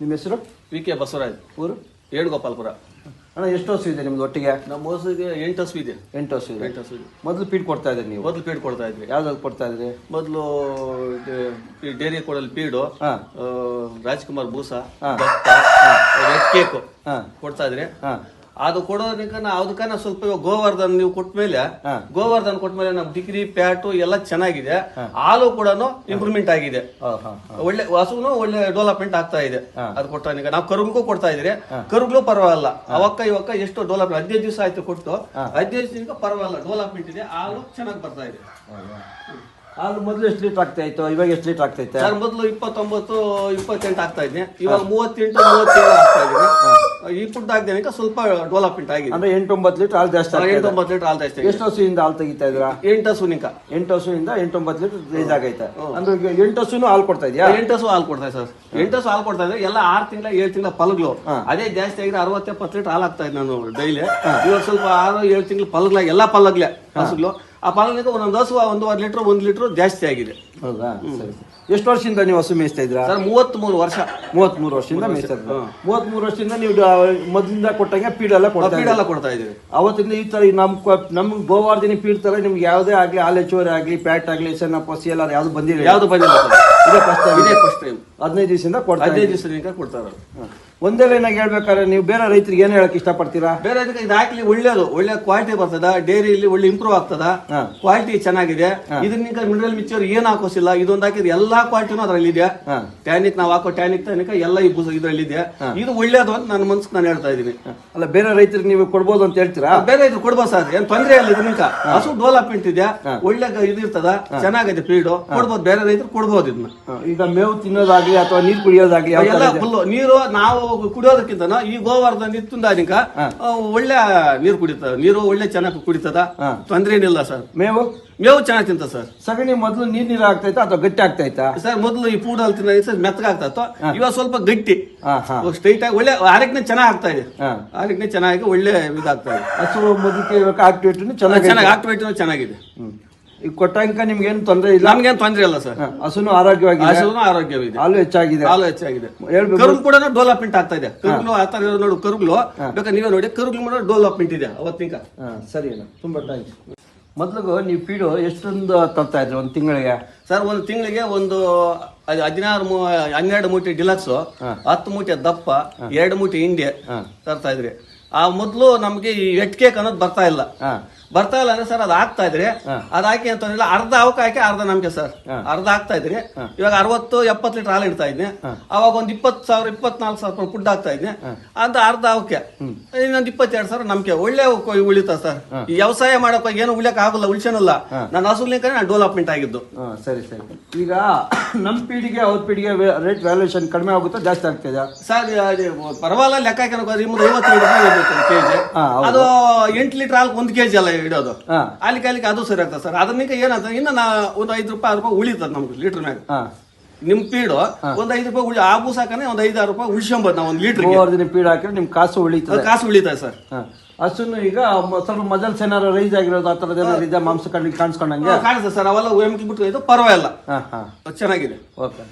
ನಿಮ್ಮ ಹೆಸರು? V K Basavaraj. ಊರು? ಏಳುಗೋಪಾಲ್ಪುರ ಅಣ್ಣ ಎಷ್ಟು ಹಸು ಇದೆ ನಿಮ್ದು ಒಟ್ಟಿಗೆ? ನಮ್ಮ ಮೋಸಿಗೆ ಎಂಟು ಹಸು ಇದೆ. ಎಂಟು ಹಸು ಇದೆ. ಎಂಟು ಹಸು ಇದೆ. ಮೊದಲು ಪೀಡ್ ಕೊಡ್ತಾ ಇದ್ದೀರಿ ನೀವು? ಮೊದಲು ಪೀಡ್ ಕೊಡ್ತಾ ಇದ್ವಿ. ಯಾವ್ದಾದ್ರು ಕೊಡ್ತಾ ಇದ್ರಿ? ಮೊದಲು ಈ ಡೇರಿ ಕೊಡಲು ಪೀಡು ಹಾ. ರಾಜ್ಕುಮಾರ್ ಬೂಸಾ ಹಾ. ಭತ್ತ ರೆಡ್ ಕೇಕು ಹಾ. ಕೊಡ್ತಾ ಇದ್ರಿ. ಹಾ. ಅದು ಕೊಡೋದಕ್ಕ ಅದಕ್ಕನ ಅದಕ್ಕ ಸ್ವಲ್ಪ ಇವಾಗ ಗೋವರ್ಧನ್ ನೀವು ಕೊಟ್ಟ ಮೇಲೆ. ಗೋವರ್ಧನ್ ಕೊಟ್ಟ ಮೇಲೆ ನಮ್ ಡಿಗ್ರಿ ಪ್ಯಾಟು ಎಲ್ಲ ಚೆನ್ನಾಗಿದೆ. ಹಾಲು ಕೂಡ ಇಂಪ್ರೂವ್ಮೆಂಟ್ ಆಗಿದೆ. ಒಳ್ಳೆ ಹಸುನು ಒಳ್ಳೆ ಡೆವಲಪ್ಮೆಂಟ್ ಆಗ್ತಾ ಇದೆ. ಅದು ಕೊಟ್ಟ ನಾವು ಕರುಗೂ ಕೊಡ್ತಾ ಇದ್ರೆ ಕರುಗ್ಲು ಪರವಾಗಿಲ್ಲ. ಅವಕ್ಕ ಇವಕ್ಕ ಎಷ್ಟು ಡೆವಲಪ್ಮೆಂಟ್ ಹದಿನೈದು ದಿವಸ ಆಯ್ತು ಕೊಟ್ಟು. ಹದಿನೈದು ದಿವಸ ಪರವಾಗಿಲ್ಲ. ಡೆವಲಪ್ಮೆಂಟ್ ಇದೆ. ಹಾಲು ಚೆನ್ನಾಗಿ ಬರ್ತಾ ಇದೆ. ಹಾಲು ಮೊದಲು ಎಷ್ಟು ಲೀಟರ್ ಆಗ್ತಾ ಇತ್ತು? ಇವಾಗ ಎಷ್ಟು ಲೀಟರ್ ಆಗ್ತೈತೆ ಸರ್ ಮೊದಲು ಇಪ್ಪತ್ತೊಂಬತ್ತು ಇಪ್ಪತ್ತೆಂಟು ಆಗ್ತಾ ಇದ್ದೆ ಇವಾಗ ಮೂವತ್ತೆಂಟು ಮೂವತ್ತೇಳು ಆಗ್ತಾ ಇದ್ದೀನಿ ಈ ಫುಡ್ ಆಗಿದ್ದೇನೆ ಸ್ವಲ್ಪ ಡೆವಲಪ್ಮೆಂಟ್ ಆಗಿದೆ. ಅಂದ್ರೆ ಎಂಟು ಒಂಬತ್ತು ಲೀಟರ್ ಹಾಲು ಜಾಸ್ತಿ ಆಗ್ತಾ ಒಂಬತ್ತು ಎಂಟೊಂಬತ್ತು ಲೀಟರ್ ಹಾಲ್ ಜಾಸ್ತಿ ಎಷ್ಟು ಹಸುವಿಂದ ಹಾಲು ತೆಗಿತಾ ಇದ್ರ ಎಂಟು ಸುನಿಕ ಎಂಟು ಹಸುವಿಂದ ಎಂಟೊಂಬತ್ತು ಲೀಟರ್ ರೇಜ್ ಆಗೈತೆ. ಅಂದ್ರೆ ಈಗ ಎಂಟು ಹಸುನು ಹಾಲು ಕೊಡ್ತಾ ಇದೆಯಾ? ಎಂಟು ಹಸು ಹಾಲು ಕೊಡ್ತಾ ಸರ್. ಎಂಟು ಹಸು ಹಾಲು ಕೊಡ್ತಾ ಇದ್ರೆ ಎಲ್ಲ ಆರು ತಿಂಗಳ ಏಳು ತಿಂಗಳ ಪಲ್ಗಳು ಅದೇ ಜಾಸ್ತಿ ಆಗಿದ್ರೆ ಅರವತ್ತೆಪ್ಪತ್ತು ಲೀಟರ್ ಹಾಲು ಆಗ್ತಾ ಇದ್ದೆ ನಾನು ಡೈಲಿ. ಇವಾಗ ಸ್ವಲ್ಪ ಆರು ಏಳು ತಿಂಗಳು ಪಲಗ್ಲ ಎಲ್ಲ ಪಲ್ಲಗ್ಲೆ ಹಸುಗಳು. ಆ ಪಾಲನೆಗೆ ಒಂದೊಂದು ಹಸುವ ಒಂದೂವರೆ ಲೀಟರ್ ಒಂದು ಲೀಟರ್ ಜಾಸ್ತಿ ಆಗಿದೆ. ಹೌದಾ? ಸರಿ ಎಷ್ಟು ವರ್ಷದಿಂದ ನೀವು ಹಸು ಮೇಯಿಸ್ತಾ ಇದ್ದೀರಾ? ಸರ್ ಮೂವತ್ತ್ ಮೂರು ವರ್ಷ. ಮೂವತ್ಮೂರು ವರ್ಷದಿಂದ ಮೇಯಿಸ್ತಾ ಇದ್ದೀರಾ? ವರ್ಷದಿಂದ ನೀವು ಮೊದಲಿಂದ ಕೊಟ್ಟಂಗೆ ಪೀಡ್ ಎಲ್ಲ ಕೊಡ್ತಾ ಪೀಡೆಲ್ಲ ಕೊಡ್ತಾ ಇದ್ದೀವಿ. ಅವತ್ತಿಂದ ಈ ತರ ನಮ್ಮ ನಮ್ಮ ಗೋವಾರ್ದಿನ ಪೀಡ್ ತರ ನಿಮ್ಗೆ ಯಾವುದೇ ಆಗಲಿ ಹಾಲು ಹೆಚ್ಚುವರಿ ಆಗ್ಲಿ ಪ್ಯಾಟ್ ಆಗಲಿ ಸಣ್ಣ ಪಸಿ ಎಲ್ಲ ಯಾವ್ದು ಬಂದಿಲ್ಲ? ಯಾವ್ದು ಬಂದಿಲ್ಲ ಇದೇ ಫಸ್ಟ್ ಇದೇ ಫಸ್ಟ್ ಟೈಮ್ ಹದಿನೈದು ದಿವಸದಿಂದ ಕೊಡ್ತಾರೆ ಹದಿನೈದು ದಿವಸ ಕೊಡ್ತಾರೆ ಹ. ಒಂದೇ ಲೈನಾಗಿ ಹೇಳ್ಬೇಕಾದ್ರೆ ನೀವು ಬೇರೆ ರೈತರಿಗೆ ಏನು ಹೇಳಕ್ ಇಷ್ಟಪಡ್ತೀರಾ? ಬೇರೆ ಅದಕ್ಕೆ ಇದು ಹಾಕ್ಲಿ ಒಳ್ಳೇದು. ಒಳ್ಳೆ ಕ್ವಾಲಿಟಿ ಬರ್ತದ ಡೈರಿಯಲ್ಲಿ ಒಳ್ಳೆ ಇಂಪ್ರೂವ್ ಆಗ್ತದ. ಕ್ವಾಲಿಟಿ ಚೆನ್ನಾಗಿದೆ. ಇದನ್ನ ಮಿನರಲ್ ಮಿಕ್ಚರ್ ಏನ್ ಹಾಕೋಸಿಲ್ಲ ಇದೊಂದು ಹಾಕಿದ್ರೆ ಎಲ್ಲಾ ಕ್ವಾಲಿಟಿನೂ ಅದ್ರಲ್ಲಿ ಇದೆ. ಟ್ಯಾನಿಕ್ ನಾವು ಹಾಕೋ ಟ್ಯಾನಿಕ್ ತನಿಕ ಎಲ್ಲ ಇದ್ರಲ್ಲಿ ಇದೆ ಇದು ಒಳ್ಳೇದು ಅಂತ ನನ್ನ ಮನ್ಸಿಗೆ ನಾನು ಹೇಳ್ತಾ ಇದೀನಿ ಅಲ್ಲ ಬೇರೆ ರೈತರಿಗೆ ನೀವು ಕೊಡ್ಬೋದು ಅಂತ ಹೇಳ್ತೀರಾ? ಬೇರೆ ಇದು ಕೊಡ್ಬೋದು ಸರ್. ಏನ್ ತೊಂದರೆ ಇಲ್ಲ ಇದನ್ನ ಹಸು ಡೆವಲಪ್ಮೆಂಟ್ ಇದೆ ಒಳ್ಳೆ ಇದು ಇರ್ತದ. ಚೆನ್ನಾಗಿದೆ ಫೀಡ್ ಕೊಡ್ಬೋದು ಬೇರೆ ರೈತರು ಕೊಡ್ಬೋದು ಇದನ್ನ. ಈಗ ಮೇವು ತಿನ್ನೋದಾಗ್ಲಿ ಅಥವಾ ನೀರು ಕುಡಿಯೋದಾಗ್ಲಿ ಎಲ್ಲ ಫುಲ್ಲು ನೀರು ನಾವು ಕುಡಿಯೋದಕ್ಕಿಂತ ಈ ಗೋವರ್ಧನ್ ಇತ್ತುಂದಾನಿಕ ಒಳ್ಳೆ ನೀರು ಕುಡಿತದ. ನೀರು ಒಳ್ಳೆ ಚೆನ್ನಾಗಿ ಕುಡಿತದ. ತೊಂದ್ರೆ ಏನಿಲ್ಲ ಸರ್. ಮೇವು? ಮೇವು ಚೆನ್ನಾಗಿ ತಿಂತ ಸರ್. ಸಗಣಿ ಮೊದಲು ನೀರ್ ನೀರು ಆಗ್ತೈತಾ ಅಥವಾ ಗಟ್ಟಿ ಆಗ್ತೈತಾ ಸರ್ ಮೊದಲು ಈ ಪೂಡಲ್ ತಿನ್ನ ಸರ್ ಮೆತ್ತಗಾಗ್ತಾ ಇವಾಗ ಸ್ವಲ್ಪ ಗಟ್ಟಿ. ಸ್ಟ್ರೈಟ್ ಆಗಿ ಒಳ್ಳೆ ಆರೋಗ್ಯ ಚೆನ್ನಾಗಿ ಆಗ್ತಾ ಇದೆ. ಆರೋಗ್ಯ ಚೆನ್ನಾಗಿ ಒಳ್ಳೆ ಇದಾಗ್ತಾ ಇದೆ. ಹಸು ಮೊದಲು ಆಕ್ಟಿವೇಟ್ ಚೆನ್ನಾಗಿ ಚೆನ್ನಾಗಿ ಆಕ್ಟಿವೇಟ್ ಚೆನ್ನಾಗಿದೆ. ಈಗ ಕೊಟ್ಟಂಕ ನಿಮ್ಗೆ ಏನು ತೊಂದರೆ ಇಲ್ಲ? ನಮ್ಗೇನು ತೊಂದರೆ ಇಲ್ಲ ಸರ್. ಹಸುನು ಆರೋಗ್ಯವಾಗಿ ಹಸುನು ಆರೋಗ್ಯವಾಗಿದೆ ಹಾಲು ಹೆಚ್ಚಾಗಿದೆ. ಹಾಲು ಹೆಚ್ಚಾಗಿದೆ. ಹೇಳ್ಬೇಕು. ಕರುಗ್ ಕೂಡ ಡೆವಲಪ್ಮೆಂಟ್ ಆಗ್ತಾ ಇದೆ. ಕರುಗ್ಲು ಆ ತರ ಇರೋ ನೋಡು ಕರುಗ್ಲು. ಬೇಕಾದ್ರೆ ನೀವೇ ನೋಡಿ ಕರುಗ್ಲು ಮಾಡೋ ಡೆವಲಪ್ಮೆಂಟ್ ಇದೆ ಅವತ್ತಿಂಕ ಸರಿ ಅಣ್ಣ. ತುಂಬಾ ಥ್ಯಾಂಕ್ಸ್ ಮೊದಲು ನೀವು ಪೀಡು ಎಷ್ಟೊಂದು ತರ್ತಾ ಇದ್ರಿ? ಒಂದು ತಿಂಗಳಿಗೆ? ಸರ್ ಒಂದು ತಿಂಗಳಿಗೆ ಒಂದು ಹದಿನಾರು ಹನ್ನೆರಡು ಮೂಟೆ ಡಿಲಕ್ಸು ಹತ್ತು ಮೂಟೆ ದಪ್ಪ ಎರಡು ಮೂಟೆ ಇಂಡಿಯಾ ತರ್ತಾ ಇದ್ರಿ. ಆ ಮೊದಲು ನಮ್ಗೆ ಈ ವೆಟ್ ಕೇಕ್ ಅನ್ನೋದು ಬರ್ತಾ ಇಲ್ಲ. ಬರ್ತಾ ಇಲ್ಲ ಅಂದ್ರೆ ಸರ್ ಅದು ಆಗ್ತಾ ಇದ್ರಿ ಅದ್ ಹಾಕಿ ಅಂತಂದಿಲ್ಲ ಅರ್ಧ ಅವಕ್ಕೆ ಹಾಕಿ ಅರ್ಧ ನಮ್ಗೆ ಸರ್. ಅರ್ಧ ಆಗ್ತಾ ಇದ್ರಿ ಇವಾಗ ಅರವತ್ತು ಎಪ್ಪತ್ತು ಲೀಟರ್ ಹಾಲು ಇಡ್ತಾ ಇದ್ನಿ. ಅವಾಗ ಒಂದ್ ಇಪ್ಪತ್ ಸಾವಿರ ಇಪ್ಪತ್ನಾಲ್ಕು ಸಾವಿರ ರೂಪಾಯಿ ಫುಡ್ ಆಗ್ತಾ ಇದ್ನಿ. ಅಂತ ಅರ್ಧ ಅವಕ್ಕೆ. ಇನ್ನೊಂದು ಇಪ್ಪತ್ತೆರಡು ಸಾವಿರ ನಮ್ಗೆ. ಒಳ್ಳೆ ಉಳಿತಾ ಸರ್. ಈ ವ್ಯವಸಾಯ ಮಾಡಕ್ ಏನು ಉಳಿಯಕ್ ಆಗಲ್ಲ ಉಳ್ಸನಲ್ಲ ನಾನು ಹಸುಲಿಂಕ ನಾನು ಡೆವಲಪ್ಮೆಂಟ್ ಆಗಿದ್ದು. ಸರಿ ಸರಿ. ಈಗ ನಮ್ಮ ಪೀಳಿಗೆ ಅವ್ರ ಪೀಳಿಗೆ ರೇಟ್ ವ್ಯಾಲ್ಯೂಷನ್ ಕಡಿಮೆ ಆಗುತ್ತಾ ಜಾಸ್ತಿ ಆಗ್ತದೆ ಸರ್ ಪರವಾಗಿಲ್ಲ ಲೆಕ್ಕ ಹಾಕಿ ನಿಮ್ದು ಐವತ್ತು ರೂಪಾಯಿ ಕೆಜಿ. ಅದು ಎಂಟು ಲೀಟರ್ ಹಾಲು ಒಂದು ಕೆಜಿ ಅಲ್ಲ ಇಡೋದು ಅಲ್ಲಿ ಕಾಲಿಗೆ ಅದು ಸರಿ ಆಗ್ತದೆ ಸರ್. ಅದನ್ನ ಏನಂತ ಇನ್ನ ನಾ ಒಂದು ಐದು ರೂಪಾಯಿ ಆರು ರೂಪಾಯಿ ಉಳಿತದ ನಮ್ಗೆ ಲೀಟರ್ ಮ್ಯಾಗ. ನಿಮ್ ಪೀಡು ಒಂದ್ ಐದು ರೂಪಾಯಿ ಉಳಿ ಆ ಬೂಸಾಕನೆ ಒಂದ್ ಆರು ರೂಪಾಯಿ ಉಳಿಸ್ಕೊಂಬೋದು ನಾವು ಒಂದು ಲೀಟರ್ ದಿನ ಪೀಡ್ ಹಾಕಿದ್ರೆ ನಿಮ್ ಕಾಸು ಉಳಿತದೆ. ಕಾಸು ಉಳಿತದೆ ಸರ್. ಹಾ. ಹಸುನು ಈಗ ಸ್ವಲ್ಪ ಮಜಲ್ಸ್ ಏನಾರು ರೈಸ್ ಆಗಿರೋದು ಆ ಥರದ ಏನಾದ್ರು ಇದೆ ಮಾಂಸ ಕಣ್ಣಿಗೆ ಕಾಣಿಸ್ಕೊಂಡಂಗೆ? ಕಾಣಿಸ್ತದೆ ಸರ್. ಅವೆಲ್ಲ ಎಮ್ಕಿ ಬಿಟ್ಟು ಇದು ಪರವಾಗಿಲ್ಲ. ಹಾಂ ಹಾಂ. ಚೆನ್ನಾಗಿದೆ. ಓಕೆ.